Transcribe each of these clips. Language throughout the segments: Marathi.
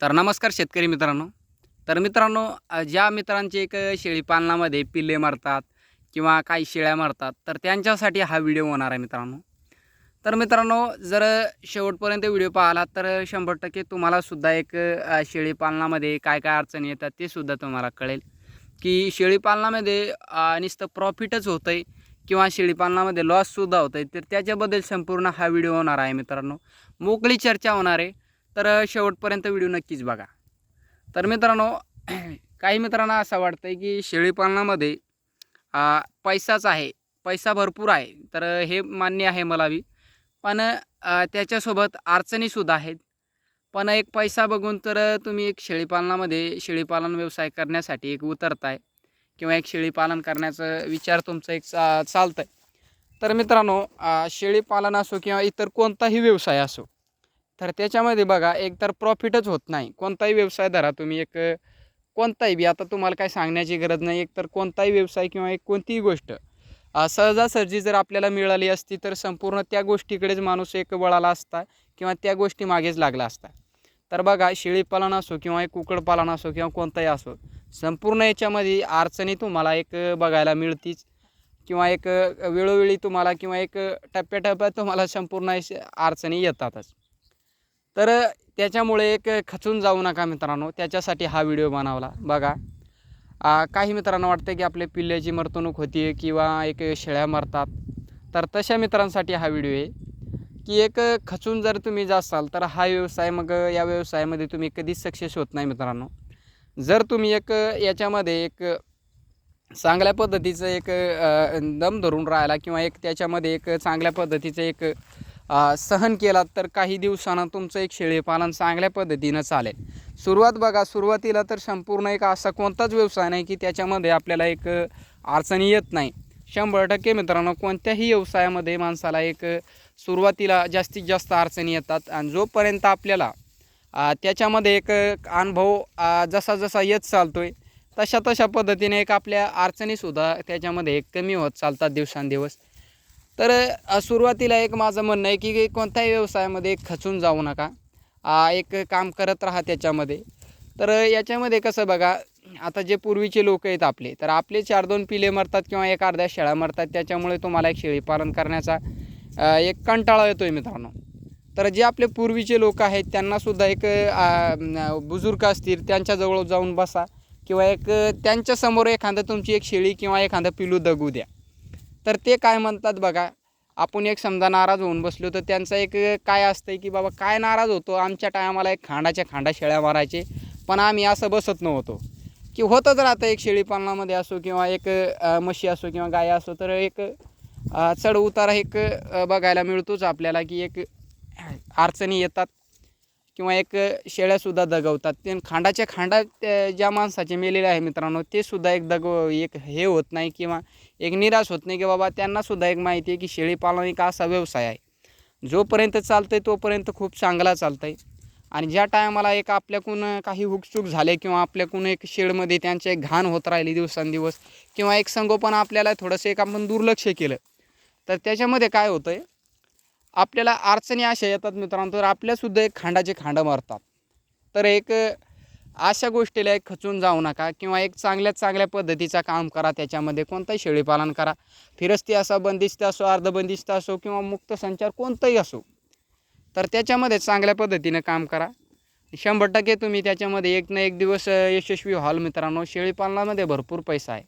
तर नमस्कार शेतकरी मित्रांनो. तर मित्रांनो ज्या मित्रांचे एक शेळीपालनामध्ये पिल्ले मारतात किंवा काही शेळ्या मारतात तर त्यांच्यासाठी हा व्हिडिओ होणार आहे मित्रांनो. तर मित्रांनो जर शेवटपर्यंत व्हिडिओ पाहिला तर शंभर टक्के तुम्हालासुद्धा एक शेळीपालनामध्ये काय काय अडचणी येतात ते सुद्धा तुम्हाला कळेल. की शेळीपालनामध्ये अ, नुसतं प्रॉफिटच होतं आहे किंवा शेळीपालनामध्ये लॉससुद्धा होतं आहे तर त्याच्याबद्दल संपूर्ण हा व्हिडिओ होणार आहे मित्रांनो. मोकळी चर्चा होणार आहे. तर शेवटपर्यंत व्हिडिओ नक्कीच बघा. तर मित्रांनो काही मित्रांना असं वाटतं आहे की शेळीपालनामध्ये पैसाच आहे पैसा भरपूर आहे तर हे मान्य आहे मला बी. पण त्याच्यासोबत अडचणीसुद्धा आहेत. पण एक पैसा बघून तर तुम्ही एक शेळीपालनामध्ये शेळीपालन व्यवसाय करण्यासाठी एक उतरताय किंवा एक शेळीपालन करण्याचा विचार तुमचा एक चा चालतं आहे तर मित्रांनो शेळीपालन असो किंवा इतर कोणताही व्यवसाय असो तर त्याच्यामध्ये बघा एकतर प्रॉफिटच होत नाही. कोणताही व्यवसाय धरा तुम्ही. एक कोणताही बी आता तुम्हाला काय सांगण्याची गरज नाही. एकतर कोणताही व्यवसाय किंवा एक कोणतीही गोष्ट सहजासहजी जर आपल्याला मिळाली असती तर संपूर्ण त्या गोष्टीकडेच माणूस एक वळाला असता किंवा त्या गोष्टी मागेच लागला असता. तर बघा शेळीपालन असो किंवा एक कुक्कुटपालन असो किंवा कोणताही असो संपूर्ण याच्यामध्ये अडचणी तुम्हाला एक बघायला मिळतीच. किंवा एक वेळोवेळी तुम्हाला किंवा एक टप्प्याटप्प्यात तुम्हाला संपूर्ण अडचणी येतातच. तर त्याच्यामुळे एक खचून जाऊ नका मित्रांनो. त्याच्यासाठी हा व्हिडिओ बनवला. बघा. आ, काही मित्रांना वाटतं की आपल्या पिल्ल्याची मरतवणूक होती किंवा एक शेळ्या मरतात. तर तशा मित्रांसाठी हा व्हिडिओ आहे. की एक खचून जर तुम्ही जासाल तर हा व्यवसाय मग या व्यवसायामध्ये तुम्ही कधीच सक्सेस होत नाही मित्रांनो. जर तुम्ही एक याच्यामध्ये एक चांगल्या पद्धतीचं एक दम धरून राहिला किंवा एक त्याच्यामध्ये एक चांगल्या पद्धतीचं एक सहन केलात तर काही दिवसांना तुमचं एक शेळीपालन चांगल्या पद्धतीनं चालेल. सुरुवात बघा सुरुवातीला तर संपूर्ण एक असा कोणताच व्यवसाय नाही की त्याच्यामध्ये आपल्याला एक अडचणी येत नाही. शंभर टक्के मित्रांनो कोणत्याही व्यवसायामध्ये माणसाला एक सुरुवातीला जास्तीत जास्त अडचणी येतात आणि जोपर्यंत आपल्याला त्याच्यामध्ये एक अनुभव जसा जसा येत चालतो आहे तशा तशा पद्धतीने एक आपल्या अडचणीसुद्धा त्याच्यामध्ये एक कमी होत चालतात दिवसांदिवस. तर सुरुवातीला एक माझं म्हणणं आहे की कोणत्याही व्यवसायामध्ये खचून जाऊ नका. एक काम करत राहा त्याच्यामध्ये. तर याच्यामध्ये कसं बघा आता जे पूर्वीचे लोक आहेत आपले तर आपले चार दोन पिले मरतात किंवा एक अर्ध्या शेळ्या मरतात त्याच्यामुळे तुम्हाला एक शेळीपालन करण्याचा एक कंटाळा येतो आहे मित्रांनो. तर जे आपले पूर्वीचे लोक आहेत त्यांनासुद्धा एक बुजुर्ग असतील त्यांच्याजवळ जाऊन बसा किंवा एक त्यांच्यासमोर एखादं तुमची एक शेळी किंवा एखादं पिलू दगू द्या. तर ते काय म्हणतात बघा आपण एक समजा नाराज होऊन बसलो तर त्यांचं एक काय असतं की बाबा काय नाराज होतो? आमच्या टायमाला एक खांडाच्या खांडा शेळ्या मारायचे पण आम्ही असं बसत नव्हतो. की होतच राहतं एक शेळीपालनामध्ये असो किंवा एक म्हशी असो किंवा गाय असो तर एक चढ उतार एक बघायला मिळतोच आपल्याला की एक अडचणी येतात. किंवा एक शेळ्यासुद्धा दगवतात. ते खांडाच्या खांडा त्या- ज्या माणसाचे मेलेले आहे मित्रांनो ते सुद्धा एक दगव एक हे होत नाही किंवा एक निराश होत नाही की बाबा त्यांनासुद्धा एक माहिती आहे की शेळीपालन एक असा व्यवसाय आहे. जोपर्यंत चालतं आहे तोपर्यंत खूप चांगला चालतं आहे आणि ज्या टायमाला एक आपल्याकडून काही हुकचूक झाले किंवा आपल्याकडून एक शेडमध्ये त्यांचे एक घाण होत राहिली दिवसांदिवस किंवा एक संगोपन आपल्याला थोडंसं एक आपण दुर्लक्ष केलं तर त्याच्यामध्ये काय होतं आहे आपल्याला अडचणी अशा येतात मित्रांनो तर आपल्यासुद्धा एक खांडाचे खांडं मारतात. तर एक अशा गोष्टीला एक खचून जाऊ नका किंवा एक चांगल्यात चांगल्या पद्धतीचा काम करा त्याच्यामध्ये कोणताही शेळीपालन करा. फिरस्ती असा बंदिस्त असो अर्धबंदिस्त असो किंवा मुक्त संचार कोणताही असो तर त्याच्यामध्ये चांगल्या पद्धतीनं काम करा. शंभर टक्के तुम्ही त्याच्यामध्ये एक ना एक दिवस यशस्वी व्हाल मित्रांनो. शेळीपालनामध्ये भरपूर पैसा आहे.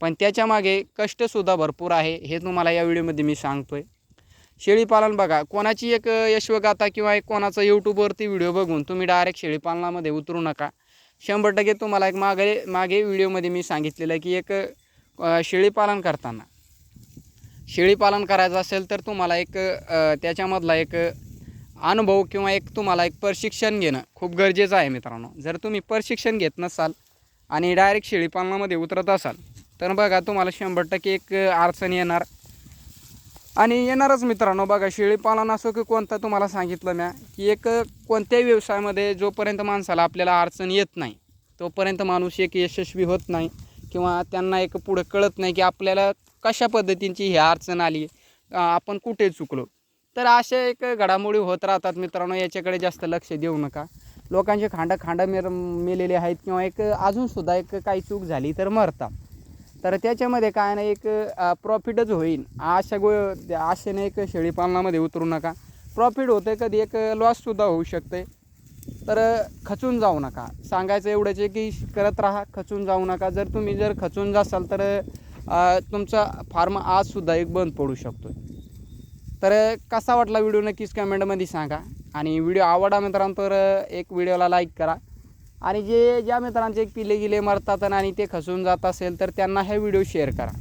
पण त्याच्यामागे कष्टसुद्धा भरपूर आहे हे तुम्हाला या व्हिडिओमध्ये मी आहे शेळीपालन बघा. कोणाची एक यशवगाथा किंवा एक कोणाचा यूट्यूबवरती व्हिडिओ बघून तुम्ही डायरेक्ट शेळीपालनामध्ये उतरू नका. शंभर टक्के तुम्हाला एक मागे मागे व्हिडिओमध्ये मी सांगितलेलं आहे की एक शेळीपालन करताना. शेळीपालन करायचं असेल तर तुम्हाला एक त्याच्यामधला एक अनुभव किंवा एक तुम्हाला एक प्रशिक्षण घेणं खूप गरजेचं आहे मित्रांनो. जर तुम्ही प्रशिक्षण घेत नसाल आणि डायरेक्ट शेळीपालनामध्ये उतरत असाल तर बघा तुम्हाला शंभर टक्के एक अडचण येणार. आणि येणारच मित्रांनो बघा शेळीपालन असो की कोणता तुम्हाला सांगितलं म्या की एक कोणत्याही व्यवसायामध्ये जोपर्यंत माणसाला आपल्याला अडचण येत नाही तोपर्यंत माणूस एक यशस्वी होत नाही किंवा त्यांना एक पुढं कळत नाही की आपल्याला कशा पद्धतींची ही अडचण आली आपण कुठे चुकलो. तर अशा एक घडामोडी होत राहतात मित्रांनो याच्याकडे जास्त लक्ष देऊ नका. लोकांचे खांडं खांडं मेर मेलेले आहेत किंवा एक अजूनसुद्धा एक काही चूक झाली तर मरतात. तर त्याच्यामध्ये काय ना एक प्रॉफिटच होईल अशा गो आशेने एक शेळीपालनामध्ये उतरू नका. प्रॉफिट होतं कधी एक लॉससुद्धा होऊ शकते. तर खचून जाऊ नका. सांगायचं एवढंच आहे की करत राहा खचून जाऊ नका. जर तुम्ही जर खचून जासाल तर तुमचा फार्म आजसुद्धा एक बंद पडू शकतो तर कसा वाटला व्हिडिओ नक्कीच कमेंटमध्ये सांगा. आणि व्हिडिओ आवडा मित्रांनो तर एक व्हिडिओला लाईक करा. आणि जे ज्या मित्रांचे एक पिले गिले मरतात आणि ते खसून जात असेल तर त्यांना हे व्हिडिओ शेअर करा.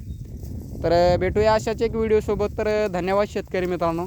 तर भेटूया अशाच एक व्हिडिओसोबत. तर धन्यवाद शेतकरी मित्रांनो.